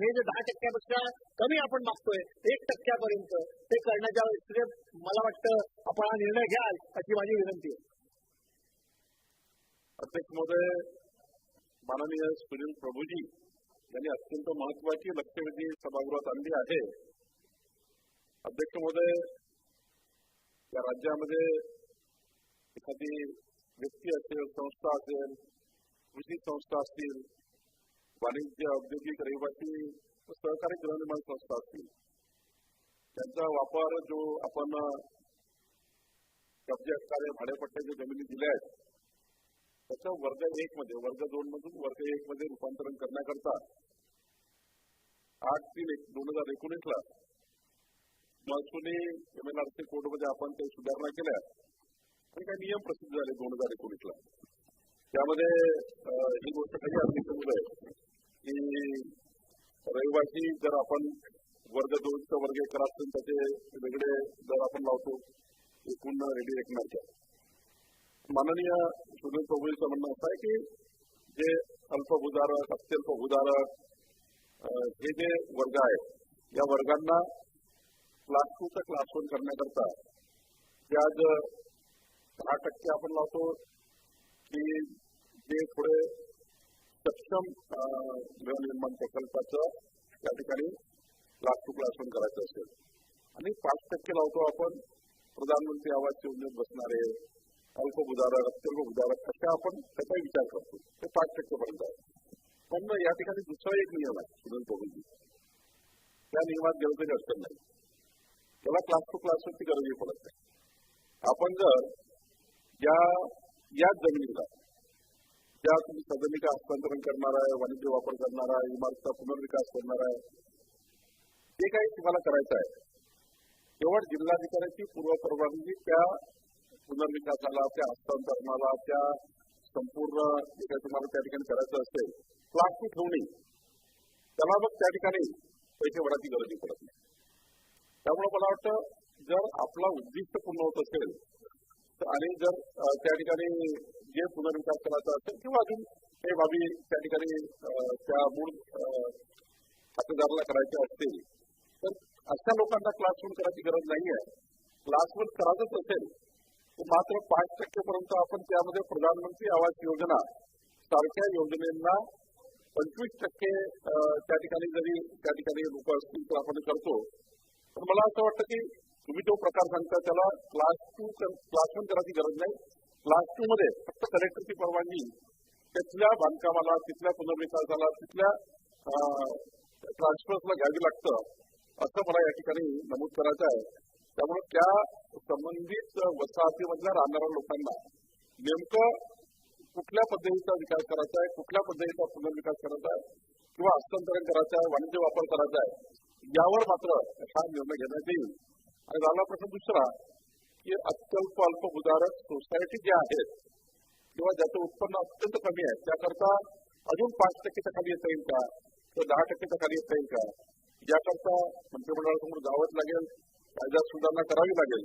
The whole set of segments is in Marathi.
हे जे दहा टक्क्यापेक्षा कमी आपण मागतोय एक टक्क्यापर्यंत ते करण्याच्या वेळेस मला वाटतं आपण हा निर्णय घ्याल अशी माझी विनंती आहे. अध्यक्ष महोदय माननीय सुनील प्रभूजी यांनी अत्यंत महत्वाची लक्षवेधी सभागृहात आणली आहे. अध्यक्ष महोदय या राज्यामध्ये एखादी व्यक्ती असेल संस्था असेल कृषी संस्था असतील वाणिज्य औद्योगिक रहिवासी सहकारी गृहनिर्माण संस्था असतील त्यांचा वापर जो आपण कब्जे असणारे भाडेपट्ट्याच्या जमिनी दिल्या आहेत त्याचं वर्ग एक मध्ये वर्ग दोन मधून वर्ग एक मध्ये रूपांतरण करण्याकरता आठ तीन एक दोन हजार एकोणीस ला महसुली कोर्ट कोर्टमध्ये आपण काही सुधारणा केल्या. आणि काही नियम प्रसिद्ध झाले दोन हजार एकोणीस ला त्यामध्ये ही गोष्ट काही आम्ही की रहिवासी जर आपण वर्ग दोनचं वर्ग एक असतील त्याचे वेगळे दर आपण लावतो. एकूण रेडी रेकनरच्या माननीय सुनील चौधरीचं म्हणणं असं आहे की जे अल्पभूधारक अत्यल्पभूधारक हे जे वर्ग आहेत या वर्गांना क्लास टूचा क्लास वन करण्याकरता व्याज दहा टक्के आपण लावतो. की जे थोडे सक्षम गृहनिर्माण प्रकल्पाचं त्या ठिकाणी क्लास टू क्लास करायचं असेल. आणि पाच टक्के लावतो आपण प्रधानमंत्री आवास योजनेत बसणारे अल्पभूधारक अत्यल्प उधारक अशा आपण त्याचा विचार करतो. ते पाच टक्केपर्यंत आहे. पण या ठिकाणी दुसरा एक नियम आहे सुनील प्रभूजी. त्या नियमात गेलं तरी अडचण नाही. त्याला क्लास टू क्लासवरची गरज पडत नाही. आपण जर या या जमिनीला ज्या तुम्ही सदनिका हस्तांतरण करणार आहे वाणिज्य वापर करणार आहे इमारतीचा पुनर्विकास करणार आहे. जे काही तुम्हाला करायचं आहे केवळ जिल्हाधिकाऱ्याची पूर्व परवानगी त्या पुनर्विकासाला त्या हस्तांतरणाला त्या संपूर्ण जे काही तुम्हाला त्या ठिकाणी करायचं असेल क्लास ठेवणे. त्याला मग त्या ठिकाणी पैसे भरायची गरज पडत. नाही त्यामुळे मला वाटतं जर आपला उद्दिष्ट पूर्ण होत असेल आणि जर त्या ठिकाणी जे पुनर्विकास करायचा असेल किंवा अजून काही बाबी त्या ठिकाणी त्या मूळ खातेदाराला करायच्या असतील तर अशा लोकांना क्लास करायची गरज नाही आहे क्लास वन करायचंच असेल तर मात्र पाच टक्केपर्यंत आपण त्यामध्ये प्रधानमंत्री आवास योजना सारख्या योजनेंना पंचवीस टक्के त्या ठिकाणी जरी त्या ठिकाणी लोक असतील तर आपण करतो. पण मला असं वाटतं की तुम्ही जो प्रकार सांगता त्याला क्लास टू क्लास वन करायची गरज नाही. क्लास टू मध्ये फक्त कलेक्टरची परवानगी तिथल्या बांधकामाला तिथल्या पुनर्विकासाला तिथल्या ट्रान्सफर्सला घ्यावी लागतं असं मला या ठिकाणी नमूद करायचं आहे. त्यामुळे त्या संबंधित वसाहतीमधल्या राहणाऱ्या लोकांना नेमकं कुठल्या पद्धतीचा विकास करायचा आहे कुठल्या पद्धतीचा पुनर्विकास करायचा आहे किंवा हस्तांतरण करायचं आहे वाणिज्य वापर करायचा आहे यावर मात्र हा निर्णय घेण्यात येईल. आणि झाला प्रश्न दुसरा की अत्यल्प अल्पभूधारक सोसायटी ज्या आहेत किंवा ज्याचं उत्पन्न अत्यंत कमी आहे त्याकरता अजून पाच टक्केच्या खाली येता येईल का? किंवा दहा टक्केच्या खाली येता येईल का? याकरता मंत्रिमंडळासमोर जावंच लागेल कायद्यात सुधारणा करावी लागेल.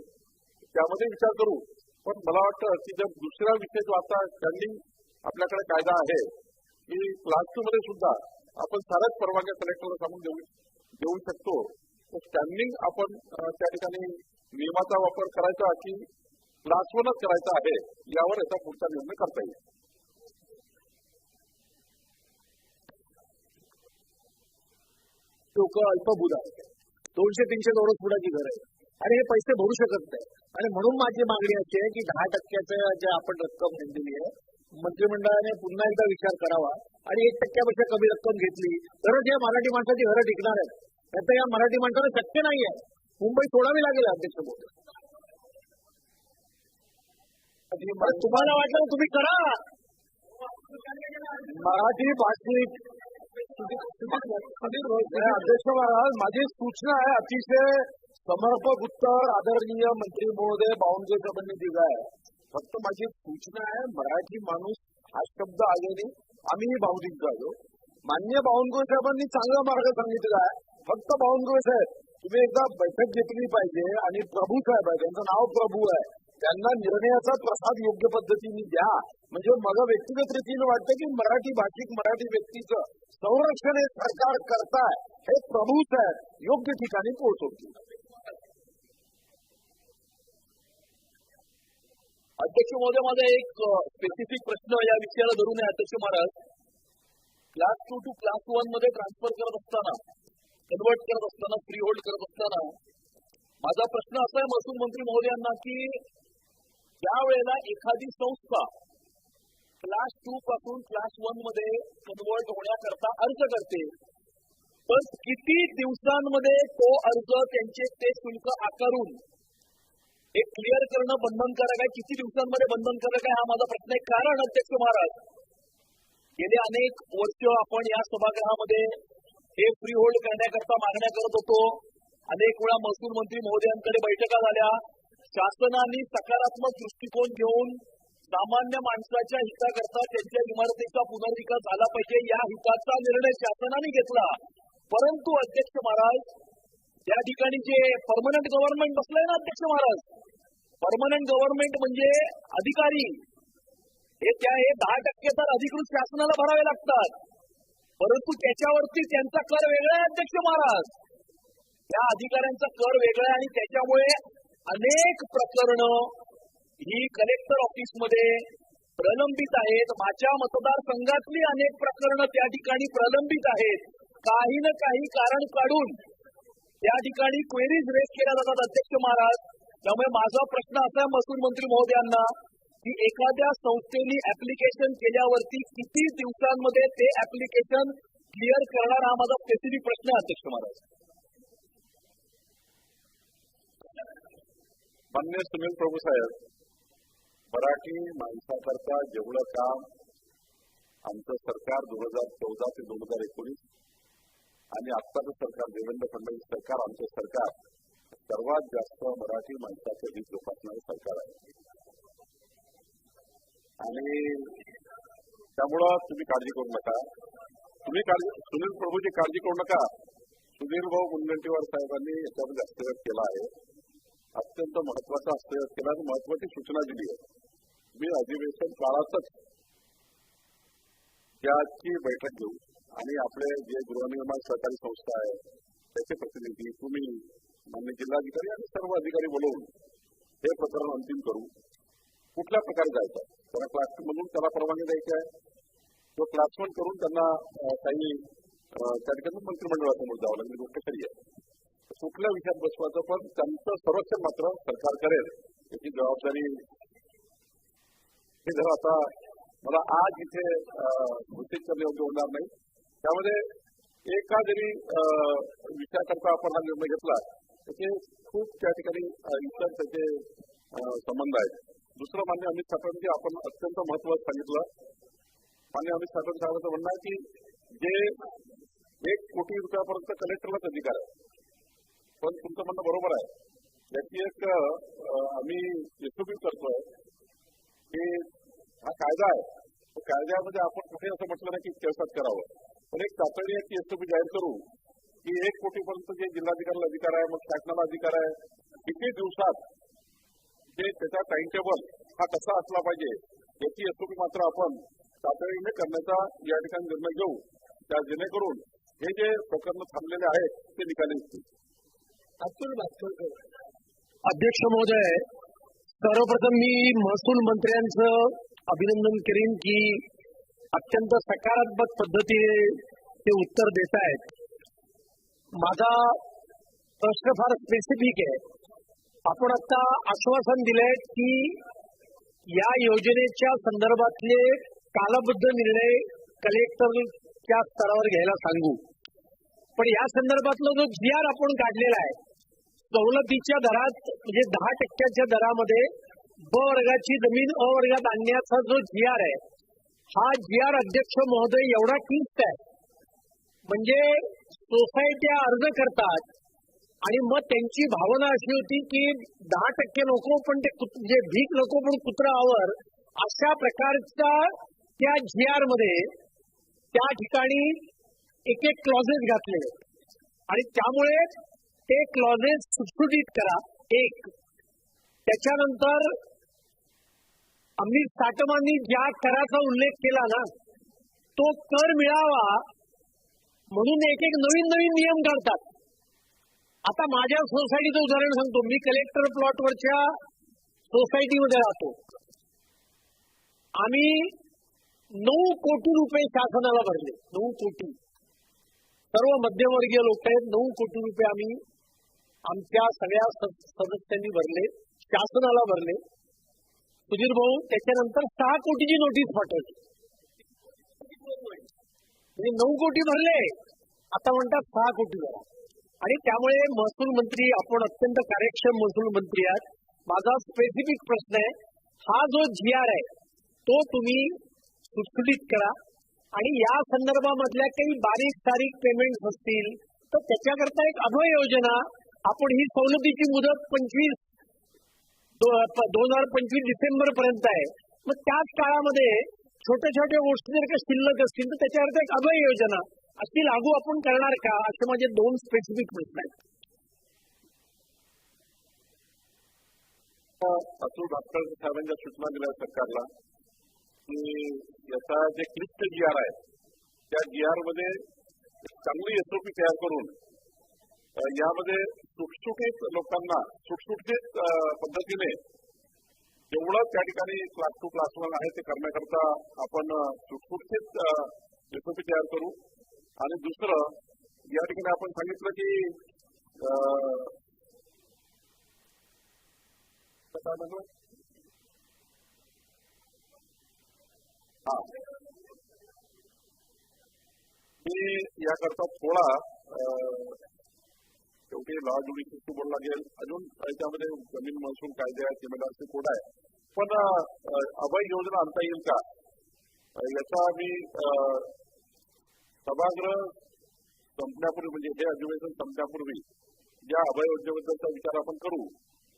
त्यामध्ये विचार करू. पण मला वाटतं की जर दुसरा विषय जो आता स्टँडिंग आपल्याकडे कायदा आहे की क्लास टू मध्ये सुद्धा आपण साऱ्याच परवानग्या कलेक्टरला सांगून देऊ देऊ शकतो. तर स्टँडिंग आपण त्या ठिकाणी नियमाचा वापर करायचा की क्लास करायचा आहे यावर याचा पुढचा निर्णय करता येईल. लोक अल्पभूत आहेत. दोनशे तीनशे दोनच फुटाची घर आहे आणि हे पैसे भरू शकत नाही. आणि म्हणून माझी मागणी अशी आहे की दहा टक्क्याचं जे आपण रक्कम दिली आहे मंत्रिमंडळाने पुन्हा एकदा विचार करावा आणि एक टक्क्यापेक्षा कमी रक्कम घेतली तरच या मराठी माणसाची घरं टिकणार आहेत. त्याचं या मराठी माणसाला शक्य नाही आहे. मुंबई सोडावी लागेल अध्यक्ष तुम्हाला वाटलं तुम्ही करा. मराठी भाषिक अध्यक्ष महाराज माझी सूचना आहे अतिशय समर्पक उत्तर आदरणीय मंत्री महोदय बावनगे साहेबांनी दिलं आहे फक्त माझी सूचना आहे मराठी माणूस हा शब्द आल्याने आम्ही भावनिक झालो मान्य बावनगुळे साहेबांनी चांगला मार्ग सांगितला आहे. फक्त बावनकुळे साहेब तुम्ही एकदा बैठक घेतली पाहिजे आणि प्रभू साहेब आहे त्यांचं नाव प्रभू आहे. त्यांना निर्णयाचा प्रसाद योग्य पद्धतीने द्या. म्हणजे मला व्यक्तिगत रीतीने वाटतं की मराठी भाषिक मराठी व्यक्तीचं संरक्षण हे सरकार करताय हे प्रभूच आहेत योग्य ठिकाणी पोहोचवतील. अध्यक्ष महोदय माझा एक स्पेसिफिक प्रश्न या विषयाला धरून आहे अध्यक्ष महाराज. क्लास टू टू क्लास वनमध्ये ट्रान्सफर करत असताना कन्वर्ट करत असताना फ्री होल्ड करत असताना माझा प्रश्न असा आहे महसूल मंत्री महोदयांना की ज्या वेळेला एखादी संस्था क्लास टू पासून क्लास वनमध्ये कन्वर्ट होण्याकरता अर्ज करते पण किती दिवसांमध्ये तो अर्ज त्यांचे ते शुल्क आकारून हे क्लिअर करणं बंधनकारक आहे? किती दिवसांमध्ये बंधनकारक आहे? हा माझा प्रश्न आहे. कारण अध्यक्ष महाराज गेले अनेक वर्ष आपण या सभागृहामध्ये हे फ्री होल्ड करण्याकरता मागण्या करत होतो. अनेक वेळा महसूल मंत्री महोदयांकडे बैठका झाल्या. शासनाने सकारात्मक दृष्टिकोन घेऊन सामान्य माणसाच्या हिताकरता त्यांच्या इमारतीचा पुनर्विकास झाला पाहिजे या हिताचा निर्णय शासनाने घेतला. परंतु अध्यक्ष महाराज त्या ठिकाणी जे परमनंट गव्हर्नमेंट बसलंय ना अध्यक्ष महाराज? परमनंट गव्हर्नमेंट म्हणजे अधिकारी. हे त्या हे दहा टक्के तर अधिकृत शासनाला भरावे लागतात. परंतु त्याच्यावरती त्यांचा कर वेगळा आहे अध्यक्ष महाराज. त्या अधिकाऱ्यांचा कर वेगळा आहे आणि त्याच्यामुळे अनेक प्रकरणं ही कलेक्टर ऑफिसमध्ये प्रलंबित आहेत. माझ्या मतदारसंघातली अनेक प्रकरणं त्या ठिकाणी प्रलंबित आहेत. काही ना काही कारण काढून त्या ठिकाणी क्वेरीज रेस केल्या जातात अध्यक्ष महाराज. त्यामुळे माझा प्रश्न असा आहे महसूल मंत्री महोदयांना की एखाद्या संस्थेने ऍप्लिकेशन केल्यावरती किती दिवसांमध्ये ते ऍप्लिकेशन क्लिअर करणार हा माझा स्पेसिफिक प्रश्न आहे अध्यक्ष महाराज. मान्य सुनील प्रभू साहेब मराठी माणसाकरता जेवढं काम आमचं सरकार दोन हजार चौदा ते दोन हजार एकोणीस आणि आत्ताचं सरकार देवेंद्र फडणवीस सरकार आमचं सरकार सर्वात जास्त मराठी माणसाचं हित जोपासणारं सरकार आहे. आणि त्यामुळं तुम्ही काळजी करू नका. तुम्ही काळजी सुनील प्रभूची काळजी करू नका. सुनील भाऊ मुनगंटीवार साहेबांनी याच्यामध्ये हस्तगत केला आहे. अत्यंत महत्त्वाचा हस्तगत केला आणि महत्वाची सूचना दिली आहे. मी अधिवेशन काळातच त्याची बैठक घेऊ. आणि आपले जे गृहनिर्माण सहकारी संस्था आहे त्याचे प्रतिनिधी तुम्ही मान्य जिल्हाधिकारी आणि सर्व अधिकारी बोलवून हे प्रकरण अंतिम करू. कुठल्या प्रकारे जायचं? त्याला क्लास मधून त्याला परवानगी द्यायची आहे. तो क्लास करून त्यांना काही त्या ठिकाणी मंत्रिमंडळासमोर जावं लागेल गोष्ट खरी आहे. कुठल्या विषयात बसवायचं पण त्यांचं संरक्षण मात्र सरकार करेल याची जबाबदारी हे जर आता मला आज इथे अं, घोषित करणे योग्य होणार नाही. त्यामध्ये एका जरी अं, विषयाकरता आपण हा निर्णय घेतला त्याचे खूप त्या ठिकाणी इतर त्याचे संबंध आहेत. दुसरं मान्य अमित साठवणजी आपण अत्यंत महत्वाचं सांगितलं मान्य अमित साठवण साहेबांचं म्हणणं आहे की जे एक कोटी रुपयापर्यंत कलेक्टरलाच अधिकार आहे पण तुमचं म्हणणं बरोबर आहे. याची एक आम्ही एसओपी करतोय की हा कायदा आहे. कायद्यामध्ये आपण कुठे असं म्हटलं नाही की केसात करावं. पण एक तातडी एक एसओपी जाहीर करू की एक कोटीपर्यंत जे जिल्हाधिकाऱ्याला अधिकार आहे मग शासनाला अधिकार आहे किती दिवसात जे त्याचा टाइम टेबल हा कसा असला पाहिजे याची एसओपी मात्र आपण तातडीने करण्याचा या ठिकाणी निर्णय घेऊ. त्या जेणेकरून हे जे प्रकरण थांबलेले आहेत ते निकाली निघतील. अध्यक्ष महोदय सर्वप्रथम मी महसूल मंत्र्यांचं अभिनंदन करीन की अत्यंत सकारात्मक पद्धतीने ते उत्तर देत आहेत माझा प्रश्न फार स्पेसिफिक आहे. आपण आता आश्वासन दिलंय की या योजनेच्या संदर्भातले कालबद्ध निर्णय कलेक्टरच्या स्तरावर घ्यायला सांगू. पण या संदर्भातला जो जी आर आपण काढलेला आहे सवलतीच्या दरात म्हणजे दहा टक्क्याच्या दरामध्ये ब वर्गाची जमीन अ वर्गात आणण्याचा जो जी आर आहे हा जी आर अध्यक्ष महोदय एवढा ठीक आहे. म्हणजे सोसायट्या अर्ज करतात आणि मग त्यांची भावना अशी होती की दहा टक्के नको पण ते जे भीक नको पण कुत्रावर अशा प्रकारच्या त्या जी आरमध्ये त्या ठिकाणी एक एक क्लॉजेस घातले. आणि त्यामुळे ते क्लॉजेस सुटसुटीत करा. एक त्याच्यानंतर अमित साटमांनी ज्या कराचा उल्लेख केला ना तो कर मिळावा म्हणून एक एक नवीन नवीन नियम काढतात. आता माझ्या सोसायटीचं उदाहरण सांगतो. मी कलेक्टर प्लॉटवरच्या सोसायटीमध्ये राहतो. आम्ही नऊ कोटी रुपये शासनाला भरले. नऊ कोटी. सर्व मध्यमवर्गीय लोक आहेत. नऊ कोटी रुपये आम्ही आमच्या सगळ्या सदस्यांनी भरले. शासनाला भरले. सुधीर भाऊ त्याच्यानंतर सहा कोटीची नोटीस पाठवली. म्हणजे नऊ कोटी भरले. आता म्हणतात सहा कोटी भरा. आणि त्यामुळे महसूल मंत्री आपण अत्यंत कार्यक्षम महसूल मंत्री आहात. माझा स्पेसिफिक प्रश्न आहे हा जो जी आर आहे तो तुम्ही सुटसुटीत करा. आणि या संदर्भामधल्या काही बारीक सारीक पेमेंट असतील तर त्याच्याकरता एक अभय योजना. आपण ही सवलतीची मुदत पंचवीस दोन हजार पंचवीस डिसेंबर पर्यंत आहे. मग त्याच काळामध्ये छोट्या छोट्या गोष्टी जर का शिल्लक असतील तर त्याच्याकरता एक अभय योजना. अशी लागू आपण करणार का? असे माझे दोन स्पेसिफिक प्रश्न आहेत. अतुल साहेबांच्या सूचना दिल्या सरकारला की याचा जे क्लिप्ट जी आर आहे त्या जी आरमध्ये चांगली एसओपी तयार करून यामध्ये सुटसुटीत लोकांना सुटसुटीत पद्धतीने जेवढं त्या ठिकाणी क्लास टू क्लास वन आहे ते करण्याकरता आपण सुटसुटीत एसओपी तयार करू. आणि दुसरं या ठिकाणी आपण सांगितलं की काय म्हणतो मी याकरता थोडा शेवटी लॉ ज्युडिशियलशी बोलला लागेल. अजून त्याच्यामध्ये जमीन महसूल कायदे आहेत जिम्मेदारचे कोड आहे. पण अभय योजना आणता येईल का? याचा मी सभागृह संपण्यापूर्वी म्हणजे हे अधिवेशन संपण्यापूर्वी ज्या अभय योजनेबद्दलचा विचार आपण करू.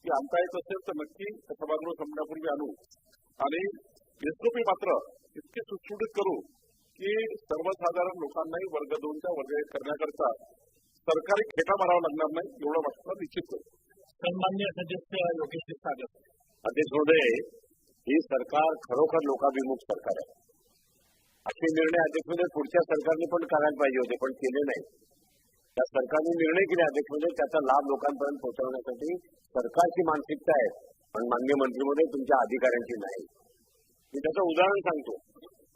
की आणता येत असेल तर नक्की सभागृह संपण्यापूर्वी आणू. आणि एसओपी मात्र इतके सुटसुटीत करू की सर्वसाधारण लोकांनाही वर्ग दोनच्या वर्ग एक करण्याकरता सरकारी खेटा मारावा लागणार नाही एवढं मात्र निश्चित. करू सन्मान्य सदस्य योगेश सागर. अध्यक्ष महोदय ही सरकार खरोखर लोकाभिमुख सरकार आहे. असे निर्णय अध्यक्षमध्ये पुढच्या सरकारने पण करायला पाहिजे होते पण केले नाही. त्या सरकारने निर्णय केले अध्यक्षमध्ये त्याचा लाभ लोकांपर्यंत पोहोचवण्यासाठी सरकारची मानसिकता आहे पण मान्य मंत्रीमध्ये तुमच्या अधिकाऱ्यांची नाही. मी त्याचं उदाहरण सांगतो.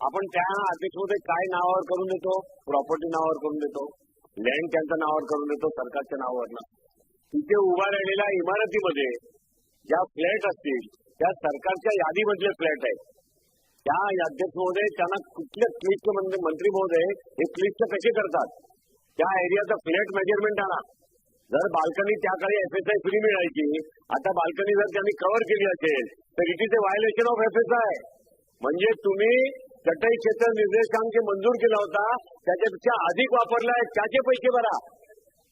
आपण त्या अध्यक्षमध्ये काय नावावर करून देतो? प्रॉपर्टी नावावर करून देतो. लँड त्यांच्या नावावर करून देतो सरकारच्या नावावर तिथे उभा राहिलेल्या इमारतीमध्ये ज्या फ्लॅट असतील त्या सरकारच्या यादीमधले फ्लॅट आहेत. त्या अध्यक्ष महोदय? त्यांना कुठल्या क्लिस्ट म्हणजे मंत्री महोदय हे क्लिस्ट कसे करतात त्या एरियाचा फ्लॅट मेजरमेंट आणा जर बाल्कनी त्या काळी एफएसआय फ्री मिळायची आता बाल्कनी जर त्यांनी कव्हर केली असेल तर it is a violation of FSI म्हणजे तुम्ही चटई क्षेत्र निर्देशांक मंजूर केला होता त्याच्यापेक्षा अधिक वापरलाय त्याचे पैसे भरा.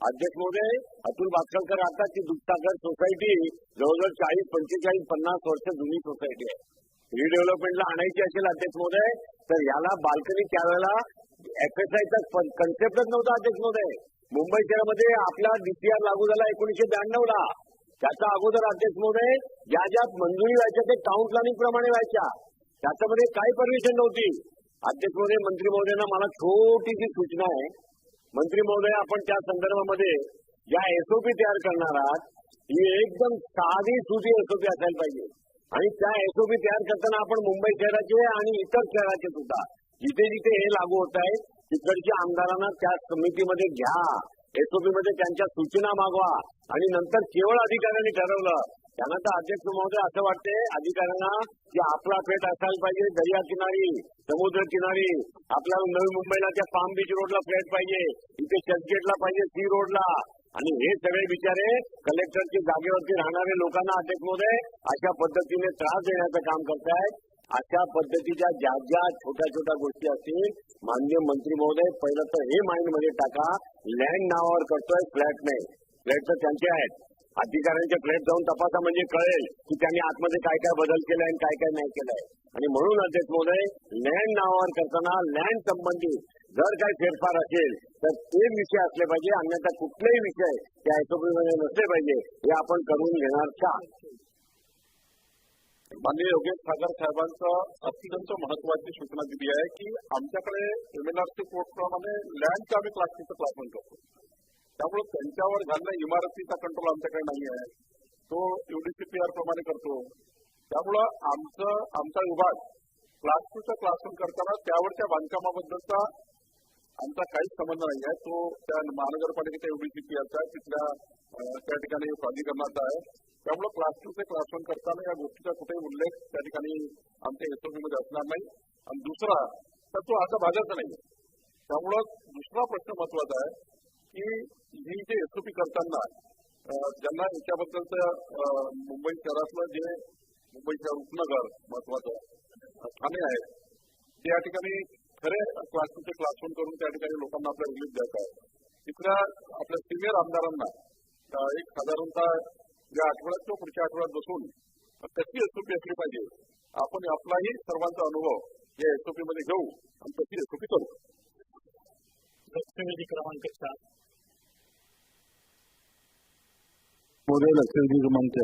अध्यक्ष महोदय अतुल भास्करकर आता ती दुधसागर सोसायटी जवळजवळ चाळीस पंचेचाळीस पन्नास वर्ष जुनी सोसायटी आहे. रिडेव्हलपमेंटला आणायची असेल अध्यक्ष महोदय तर याला बाल्कनी त्यावेळेला एफएसआयचा कन्सेप्टच नव्हता अध्यक्ष महोदय मुंबई शहरामध्ये आपला डीसीआर लागू झाला एकोणीशे ब्याण्णव ला. अगोदर अध्यक्ष महोदय ज्या ज्या मंजुरी व्हायच्या ते टाउन प्लॅनिंग प्रमाणे व्हायच्या. त्याच्यामध्ये काही परमिशन नव्हती. अध्यक्ष महोदय मंत्री महोदयांना मला छोटीशी सूचना आहे. मंत्री महोदय आपण त्या संदर्भामध्ये ज्या एसओपी तयार करणार आहात. ही एकदम साधी सुधी एसओपी असायला पाहिजे. आणि त्या एसओपी तयार करताना आपण मुंबई शहराचे आणि इतर शहराचे सुद्धा जिथे जिथे हे लागू होत आहे तिकडच्या आमदारांना त्या समितीमध्ये घ्या. एसओपी मध्ये त्यांच्या सूचना मागवा. आणि नंतर केवळ अधिकाऱ्यांनी ठरवलं. त्यांना तर अध्यक्ष महोदय असं वाटते अधिकाऱ्यांना की आपला फेट असायला पाहिजे दर्या किनारी समुद्र किनारी आपल्याला नवी मुंबईला त्या पाम बीच रोडला फ्लॅट पाहिजे इथे चर्चगेटला पाहिजे सी रोडला आणि हे सगळे बिचारे कलेक्टरच्या जागेवरती राहणाऱ्या लोकांना अध्यक्ष महोदय अशा पद्धतीने त्रास देण्याचं काम करतायत. अशा पद्धतीच्या ज्या ज्या छोट्या छोट्या गोष्टी असतील माननीय मंत्री महोदय पहिलं तर हे माइंडमध्ये टाका लँड नावावर करतोय फ्लॅट नाही. फ्लॅट तर त्यांचे आहेत. अधिकाऱ्यांचे फ्लॅट जाऊन तपासा म्हणजे कळेल की त्यांनी आतमध्ये काय काय बदल केलाय आणि काय काय नाही केलंय. आणि म्हणून अध्यक्ष महोदय लँड नावावर करताना लँड संबंधित जर काही फेरफार असेल तर ते विषय असले पाहिजे अन्यथा कुठलेही विषय त्या एसओपी मध्ये नसले पाहिजे हे आपण करून घेणार का? माननीय योगेश सागर साहेबांचं अत्यंत महत्वाची सूचना दिली आहे की आमच्याकडे एमएनआरसी कोर्टप्रमाणे लँडचं आम्ही प्लास्टिकचं क्लासमेंट करतो. त्यामुळे त्यांच्यावर घालणं इमारतीचा कंट्रोल आमच्याकडे नाही आहे. तो युडीसीपीआर प्रमाणे करतो. त्यामुळं आमचं आमचा विभाग प्लास्टिकचं क्लासरूम करताना त्यावरच्या बांधकामाबद्दलचा आमचा काहीच संबंध नाही आहे तो त्या महानगरपालिकेच्या युडीसीपीआरचा तिथल्या त्या ठिकाणी प्राधिकरणाचा आहे. त्यामुळे क्लास पण करताना या गोष्टीचा कुठेही उल्लेख त्या ठिकाणी आमच्या एसओपी मध्ये असणार नाही. आणि दुसरा तर तो आता भागाचा नाही त्यामुळं दुसरा प्रश्न महत्त्वाचा आहे की ही जे एसओपी करताना ज्यांना याच्याबद्दलचं मुंबई शहरातलं जे मुंबईच्या शहर उपनगर महत्वाचं ठाणे आहे त्या ठिकाणी खरे क्लासरूमचे क्लासरूम करून त्या ठिकाणी लोकांना आपला रिलीफ द्यायचा आहे. तिथल्या आपल्या सिनियर आमदारांना एक साधारणतः या आठवड्यात किंवा पुढच्या आठवड्यात बसून कशी एसओपी असली पाहिजे. आपण आपलाही सर्वांचा अनुभव या एसओपी मध्ये घेऊ आणि तशी एसओपी करू. लक्षवेधी क्रमांक चार. मोदय लक्षवेधी क्रमांक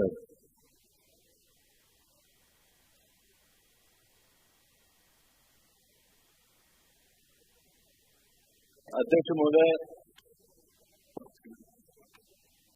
आहे अध्यक्ष महोदय